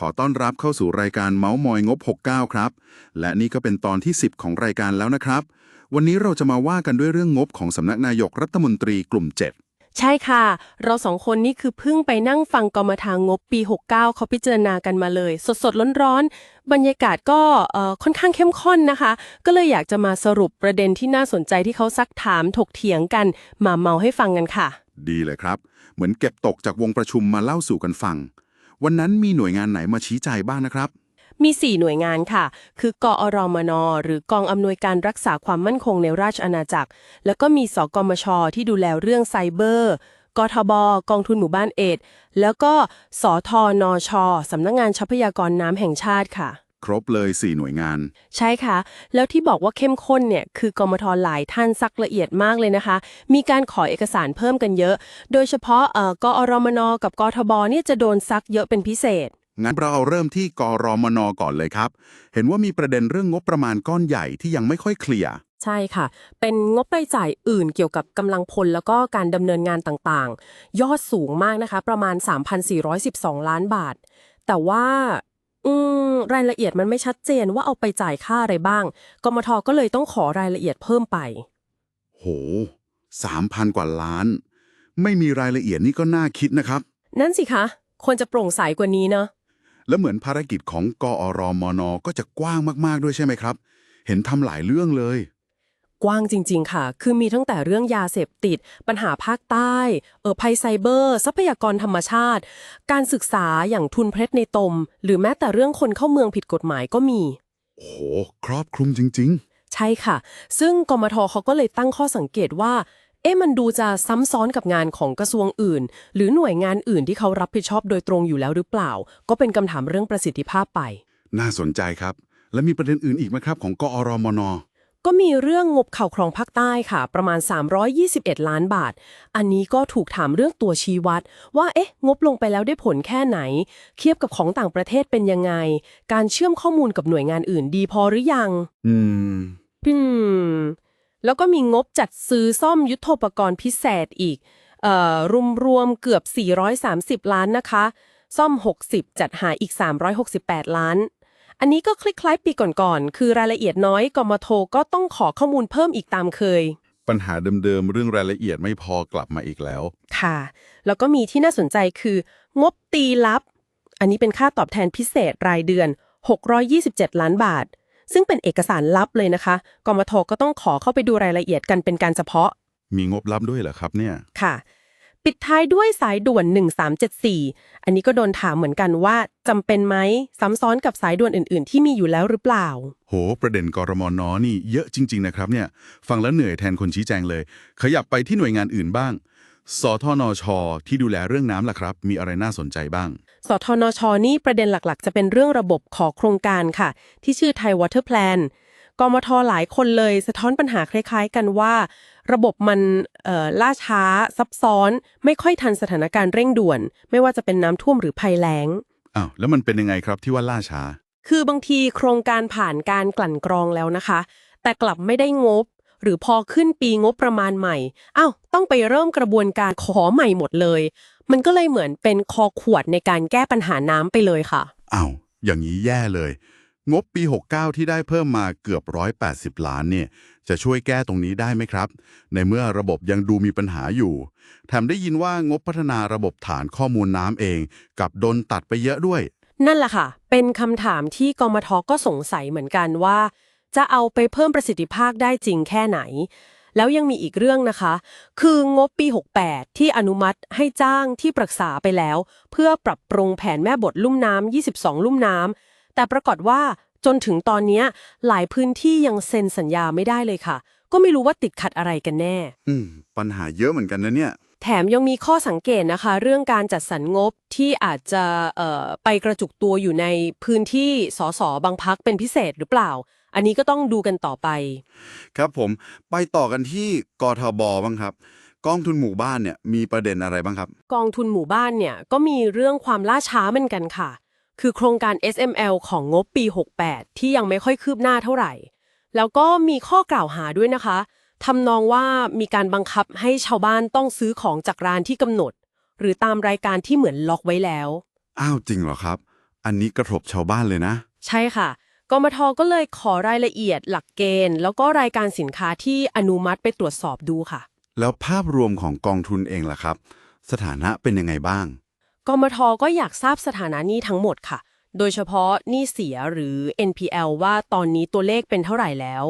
ขอต้อนรับเข้าสู่รายการเมาส์มอยงบ 69 ครับ และนี่ก็เป็นตอนที่ 10 ของรายการแล้วนะครับ วันนี้เราจะมาว่ากันด้วยเรื่องงบของสำนักนายกรัฐมนตรีกลุ่ม 7ใช่ค่ะ เราสองคนนี่คือเพิ่งไปนั่งฟังกรมธางบปี 69 เขาพิจารณากันมาเลย สดๆร้อนๆบรรยากาศก็เอ่อค่อนข้างเข้มข้นนะคะ ก็เลยอยากจะมาสรุปประเด็นที่น่าสนใจที่เขาซักถามถกเถียงกัน มาเมาให้ฟังกันค่ะ ดีเลยครับ เหมือนเก็บตกจากวงประชุมมาเล่าสู่กันฟัง วันนั้นมีหน่วยงานไหนมาชี้ใจบ้างนะครับ มี 4 หน่วยงานค่ะ คือกอรมน หรือกองอำนวยการรักษาความมั่นคงในราชอาณาจักร แล้วก็มีสกมช ที่ดูแลเรื่องไซเบอร์ กทบ กองทุนหมู่บ้านเอดแล้วก็สทนชสำนักงงานทรัพยากรน้ำแห่งชาติค่ะ ครบเลย 4 หน่วยงาน ใช่ค่ะ แล้วที่บอกว่าเข้มข้นเนี่ย คือกมทหลายท่านซักละเอียดมากเลยนะคะ มีการขอเอกสารเพิ่มกันเยอะ โดยเฉพาะเอ่อกอรมนกับกทบเนี่ยจะโดนซักเยอะเป็นพิเศษ งั้นเราเอาเริ่มที่กรมนก่อนเลยครับ เห็นว่ามีประเด็นเรื่องงบประมาณก้อนใหญ่ที่ยังไม่ค่อยเคลียร์ใช่ค่ะ เป็นงบรายจ่ายอื่นเกี่ยวกับกำลังพลแล้วก็การดำเนินงานต่างๆ ยอดสูงมากนะคะ ประมาณ 3,412 ล้านบาท แต่ว่า อืมรายละเอียดมันไม่ชัดเจนว่าเอาไปจ่ายค่าอะไรบ้าง กมทก็เลยต้องขอรายละเอียดเพิ่มไป โห3,000กว่าล้าน ไม่มีรายละเอียดนี่ก็น่าคิดนะครับ นั่นสิคะ ควรจะโปร่งใสกว่านี้เนอะแล้วเหมือนภารกิจของกอรมนก็จะกว้างมาก ๆ ด้วยใช่ไหมครับ เห็นทำหลายเรื่องเลย กว้างจริง ๆ ค่ะ คือมีตั้งแต่เรื่องยาเสพติด ปัญหาภาคใต้เออภัยไซเบอร์ ทรัพยากรธรรมชาติ การศึกษาอย่างทุนเพชรในตม หรือแม้แต่เรื่องคนเข้าเมืองผิดกฎหมายก็มีโห ครอบคลุมจริง ใช่ค่ะ ซึ่งกมทเขาก็เลยตั้งข้อสังเกตว่า เอ๊ะมันดูจะซ้ำซ้อนกับงานของกระทรวงอื่น หรือหน่วยงานอื่นที่เขารับผิดชอบโดยตรงอยู่แล้วหรือเปล่า ก็เป็นคำถามเรื่องประสิทธิภาพไป ๆ น่าสนใจครับ แล้วมีประเด็นอื่นอีกไหมครับของกอรมน ก็มีเรื่องงบข่าวครองภาคใต้ค่ะ ประมาณ 321 ล้านบาท อันนี้ก็ถูกถามเรื่องตัวชี้วัด ว่าเอ๊ะงบลงไปแล้วได้ผลแค่ไหน เทียบกับของต่างประเทศเป็นยังไง การเชื่อมข้อมูลกับหน่วยงานอื่นดีพอหรือยัง อืมอืมแล้วก็มีงบจัดซื้อซ่อมยุทโธปกรณ์พิเศษอีกเอ่อรวมๆเกือบ 430 ล้านนะคะ ซ่อม 60 จัดหาอีก 368 ล้าน อันนี้ก็คล้ายๆปีก่อนๆ คือรายละเอียดน้อยกมโทก็ต้องขอข้อมูลเพิ่มอีกตามเคย ปัญหาเดิมๆ เรื่องรายละเอียดไม่พอกลับมาอีกแล้ว ค่ะ แล้วก็มีที่น่าสนใจคือ งบตีลับ อันนี้เป็นค่าตอบแทนพิเศษรายเดือน 627 ล้านบาท ซึ่งเป็นเอกสารลับเลยนะคะ กมทก็ต้องขอเข้าไปดูรายละเอียดกันเป็นการเฉพาะ มีงบลับด้วยเหรอครับเนี่ย ค่ะ ปิดท้ายด้วยสายด่วน 1374 อันนี้ก็โดนถามเหมือนกันว่าจำเป็นไหมซ้ำซ้อนกับสายด่วนอื่น ๆ ที่มีอยู่แล้วหรือเปล่า โห ประเด็นกรมนนี่เยอะจริง ๆ นะครับเนี่ย ฟังแล้วเหนื่อยแทนคนชี้แจงเลย ขยับไปที่หน่วยงานอื่นบ้างสทนช ที่ดูแลเรื่องน้ำล่ะครับ มีอะไรน่าสนใจบ้าง สทนช นี่ประเด็นหลักๆ จะเป็นเรื่องระบบขอโครงการค่ะ ที่ชื่อไทยวอเตอร์แพลน กมทหลายคนเลยสะท้อนปัญหาคล้าย ๆ กันว่า ระบบมันเอ่อล่าช้า ซับซ้อน ไม่ค่อยทันสถานการณ์เร่งด่วน ไม่ว่าจะเป็นน้ำท่วมหรือภัยแล้งอ้าวแล้วมันเป็นยังไงครับที่ว่าล่าช้า คือบางทีโครงการผ่านการกลั่นกรองแล้วนะคะ แต่กลับไม่ได้งบ หรือพอขึ้นปีงบประมาณใหม่อ้าวต้องไปเริ่มกระบวนการขอใหม่หมดเลย มันก็เลยเหมือนเป็นคอขวดในการแก้ปัญหาน้ำไปเลยค่ะอ้าวอย่างนี้แย่เลย งบปี 69 ที่ได้เพิ่มมาเกือบ 180 ล้านเนี่ย จะช่วยแก้ตรงนี้ได้ไหมครับ ในเมื่อระบบยังดูมีปัญหาอยู่แถมได้ยินว่างบพัฒนาระบบฐานข้อมูลน้ำเองกับโดนตัดไปเยอะด้วย นั่นแหละค่ะ เป็นคำถามที่กมทก็สงสัยเหมือนกันว่า จะเอาไปเพิ่มประสิทธิภาพได้จริงแค่ไหน แล้วยังมีอีกเรื่องนะคะ คืองบปี 68 ที่อนุมัติให้จ้างที่ปรึกษาไปแล้ว เพื่อปรับปรุงแผนแม่บทลุ่มน้ำ22 ลุ่มน้ำ แต่ปรากฏว่าจนถึงตอนเนี้ยหลายพื้นที่ยังเซ็นสัญญาไม่ได้เลยค่ะ ก็ไม่รู้ว่าติดขัดอะไรกันแน่ อืม ปัญหาเยอะเหมือนกันนะเนี่ย แถมยังมีข้อสังเกตนะคะ เรื่องการจัดสรรงบที่อาจจะเอ่อไปกระจุกตัวอยู่ในพื้นที่สสบางพักเป็นพิเศษหรือเปล่า อันนี้ก็ต้องดูกันต่อไป ครับผมไปต่อกันที่กทบบ้างครับกองทุนหมู่บ้านเนี่ยมีประเด็นอะไรบ้างครับ กองทุนหมู่บ้านเนี่ยก็มีเรื่องความล่าช้าเหมือนกันค่ะ คือโครงการ SML ของงบปี 68 ที่ยังไม่ค่อยคืบหน้าเท่าไหร่ แล้วก็มีข้อกล่าวหาด้วยนะคะทำนองว่ามีการบังคับให้ชาวบ้านต้องซื้อของจากร้านที่กำหนด หรือตามรายการที่เหมือนล็อกไว้แล้ว อ้าวจริงเหรอครับ อันนี้กระทบชาวบ้านเลยนะ ใช่ค่ะกมทก็เลยขอรายละเอียดหลักเกณฑ์ แล้วก็รายการสินค้าที่อนุมัติไปตรวจสอบดูค่ะ แล้วภาพรวมของกองทุนเองล่ะครับ สถานะเป็นยังไงบ้าง กมทก็อยากทราบสถานะหนี้ทั้งหมดค่ะ โดยเฉพาะหนี้เสียหรือ NPL ว่าตอนนี้ตัวเลขเป็นเท่าไหร่แล้ว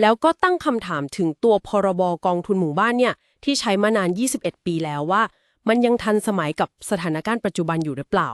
แล้วก็ตั้งคำถามถึงตัวพรบกองทุนหมู่บ้านเนี่ยที่ใช้มานาน 21 ปีแล้วว่า มันยังทันสมัยกับสถานการณ์ปัจจุบันอยู่หรือเปล่า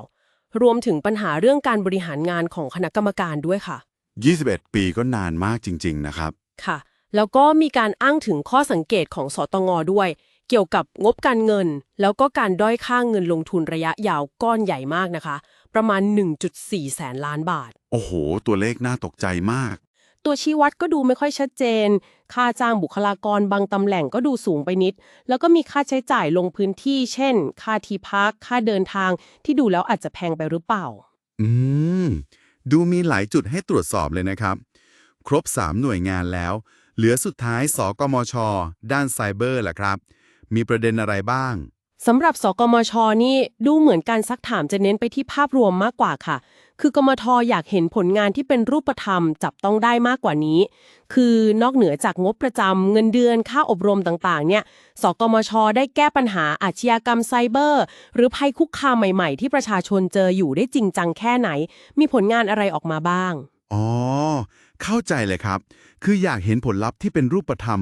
รวมถึงปัญหาเรื่องการบริหารงานของคณะกรรมการด้วยค่ะ 21 ปีก็นานมากจริง ๆ นะครับ ค่ะ แล้วก็มีการอ้างถึงข้อสังเกตของสตงด้วย เกี่ยวกับงบการเงิน แล้วก็การด้อยค่าเงินลงทุนระยะยาวก้อนใหญ่มากนะคะ ประมาณ 1.4 แสนล้านบาท โอ้โห ตัวเลขน่าตกใจมาก ตัวชี้วัดก็ดูไม่ค่อยชัดเจน ค่าจ้างบุคลากรบางตำแหน่งก็ดูสูงไปนิด แล้วก็มีค่าใช้จ่ายลงพื้นที่ เช่น ค่าที่พัก ค่าเดินทาง ที่ดูแล้วอาจจะแพงไปหรือเปล่า อืม ดูมีหลายจุดให้ตรวจสอบเลยนะครับ ครบ 3 หน่วยงานแล้ว เหลือสุดท้ายสกมช ด้านไซเบอร์ล่ะครับ มีประเด็นอะไรบ้างสำหรับสกมช นี่ดูเหมือนการซักถามจะเน้นไปที่ภาพรวมมากกว่าค่ะ คือกมทอยากเห็นผลงานที่เป็นรูปธรรม จับต้องได้มากกว่านี้ คือนอกเหนือจากงบประจำเงินเดือนค่าอบรมต่างๆ เนี่ย สกมช ได้แก้ปัญหาอาชญากรรมไซเบอร์ หรือภัยคุกคามใหม่ๆ ที่ประชาชนเจออยู่ได้จริงจังแค่ไหน มีผลงานอะไรออกมาบ้าง อ๋อ เข้าใจเลยครับ คืออยากเห็นผลลัพธ์ที่เป็นรูปธรรม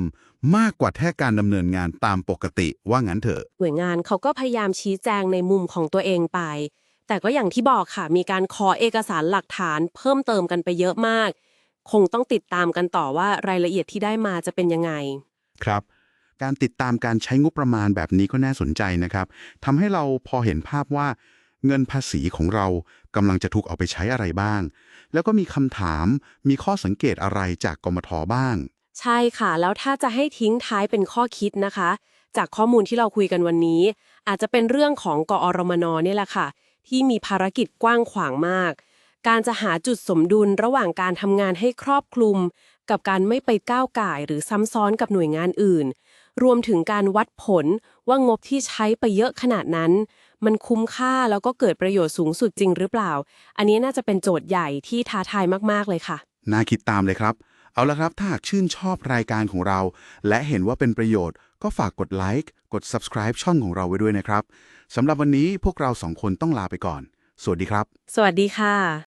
มากกว่าแค่การดำเนินงานตามปกติว่างั้นเถอะ หน่วยงานเขาก็พยายามชี้แจงในมุมของตัวเองไป แต่ก็อย่างที่บอกค่ะ มีการขอเอกสารหลักฐาน เพิ่มเติมกันไปเยอะมาก คงต้องติดตามกันต่อว่ารายละเอียดที่ได้มาจะเป็นยังไง ครับ การติดตามการใช้งบประมาณแบบนี้ก็น่าสนใจนะครับทำให้เราพอเห็นภาพว่า เงินภาษีของเรา กำลังจะถูกเอาไปใช้อะไรบ้าง แล้วก็มีคำถามมีข้อสังเกตอะไรจากกมทบ้าง ใช่ค่ะ แล้วถ้าจะให้ทิ้งท้ายเป็นข้อคิดนะคะ จากข้อมูลที่เราคุยกันวันนี้ อาจจะเป็นเรื่องของกอรมนเนี่ยแหละค่ะ ที่มีภารกิจกว้างขวางมาก การจะหาจุดสมดุลระหว่างการทำงานให้ครอบคลุม กับการไม่ไปก้าวก่าย หรือซ้ำซ้อนกับหน่วยงานอื่น รวมถึงการวัดผลว่างบที่ใช้ไปเยอะขนาดนั้น มันคุ้มค่าแล้วก็เกิดประโยชน์สูงสุดจริงหรือเปล่า อันนี้น่าจะเป็นโจทย์ใหญ่ที่ท้าทายมากๆเลยค่ะ น่าคิดตามเลยครับ เอาละครับ ถ้าหากชื่นชอบรายการของเรา และเห็นว่าเป็นประโยชน์ ก็ฝากกดไลค์ กด subscribe ช่องของเราไว้ด้วยนะครับ สำหรับวันนี้พวกเราสองคนต้องลาไปก่อน สวัสดีครับ สวัสดีค่ะ